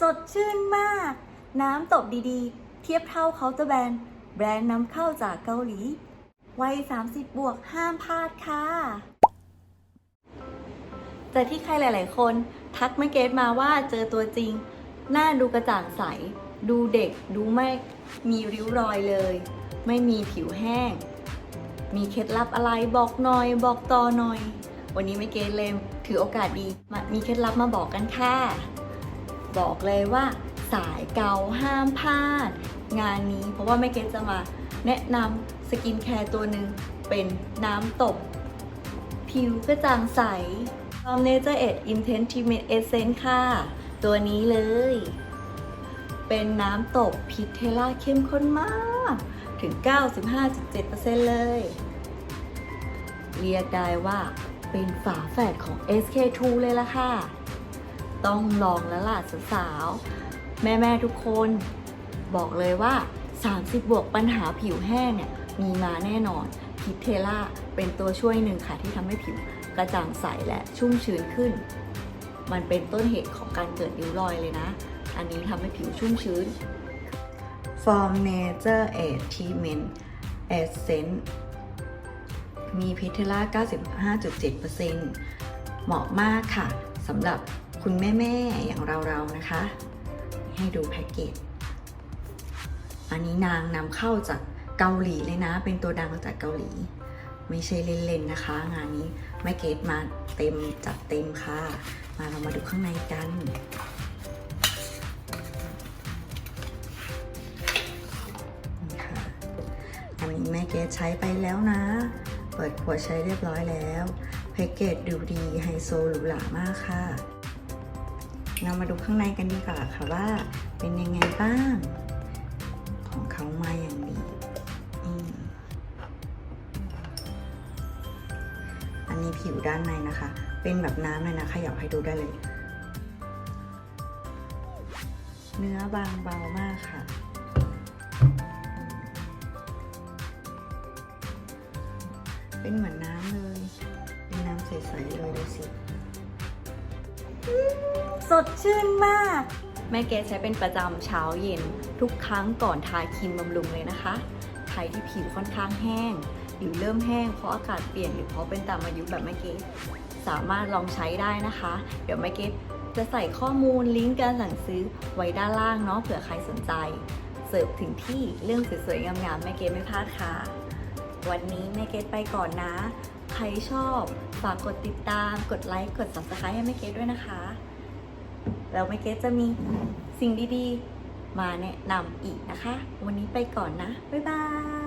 สดชื่นมาก น้ำตบดีๆ เทียบเท่าเคาน์เตอร์แบรนด์แบรนด์นำเข้าจากเกาหลี วัย 30 บวกห้ามพลาดค่ะ แต่ที่ใครหลาย ๆ คน ทักแม่เกดมาว่าเจอตัวจริง หน้าดูกระจ่างใส ดูเด็กดูไม่มีริ้วรอยเลย ไม่มีผิวแห้ง มีเคล็ดลับอะไรบอกหน่อย บอกต่อหน่อย วันนี้แม่เกดเลยถือโอกาสดีมามีเคล็ดลับมาบอกกันค่ะ บอกเลยว่าสายเกาห้ามพลาด งานนี้เพราะว่าแม่เกดจะมาแนะนำสกินแคร์ตัวหนึ่งเป็นน้ำตบ ผิวกระจ่างใส From Nature Ed Intense Treatment Essence ค่ะ ตัวนี้เลย เป็นน้ำตบพิเทล่าเข้มข้นมาก ถึง 95.7%เลย เรียกได้ว่าเป็นฝาแฝดของ SK2 เลยล่ะค่ะ ต้องลองแล้วล่ะสาวๆ แม่ๆทุกคนบอกเลยว่า 30 บวกปัญหาผิวแห้งเนี่ยมีมาแน่นอนพิเทล่าเป็นตัวช่วยหนึ่งค่ะที่ทำให้ผิวกระจ่างใสและชุ่มชื้นขึ้น มันเป็นต้นเหตุของการเกิดริ้วรอยเลยนะ อันนี้ทำให้ผิวชุ่มชื้น From Nature Age Treatment Essence มีพิเทล่า 95.7%เหมาะมากค่ะสำหรับ คุณแม่ ๆ อย่างเราๆนะคะ ให้ดูแพ็กเกจ อันนี้นางนำเข้าจากเกาหลีเลยนะ เป็นตัวดังมาจากเกาหลี ไม่ใช่เล่น ๆ นะคะ งานนี้แม่เกดมาเต็มจัดเต็มค่ะ มาเรามาดูข้างในกันนี่ค่ะอันนี้แม่เกดใช้ไปแล้วนะ เปิดขวดใช้เรียบร้อยแล้ว แพ็กเกจดูดีไฮโซหรูหรามากค่ะ เรามาดูข้างในกันดีกว่าค่ะว่าเป็นยังไงบ้าง ของเขามาอย่างดีอันนี้ผิวด้านในนะคะ เป็นแบบน้ำเลยนะขยับให้ดูได้เลย เนื้อบางเบามากค่ะเป็นเหมือนน้ำเลย เป็นน้ำใส ๆ เลยดูสิ สดชื่นมาก แม่เกดใช้เป็นประจำเช้าเย็น ทุกครั้งก่อนทาครีมบำรุงเลยนะคะ ใครที่ผิวค่อนข้างแห้ง หรือเริ่มแห้งเพราะอากาศเปลี่ยนหรือเพราะเป็นตามอายุแบบแม่เกดสามารถลองใช้ได้นะคะ เดี๋ยวแม่เกดจะใส่ข้อมูลลิงก์การสั่งซื้อไว้ด้านล่างเนาะเผื่อใครสนใจ เสิร์ฟถึงที่เรื่องสวยๆงามๆแม่เกดไม่พลาดค่ะ วันนี้แม่เกดไปก่อนนะ ใครชอบฝากกดติดตาม กดไลค์ กด subscribe ให้แม่เกดด้วยนะคะ แล้วไม่เกดจะมีสิ่งดีๆ มาแนะนำอีกนะคะ วันนี้ไปก่อนนะ บ๊ายบาย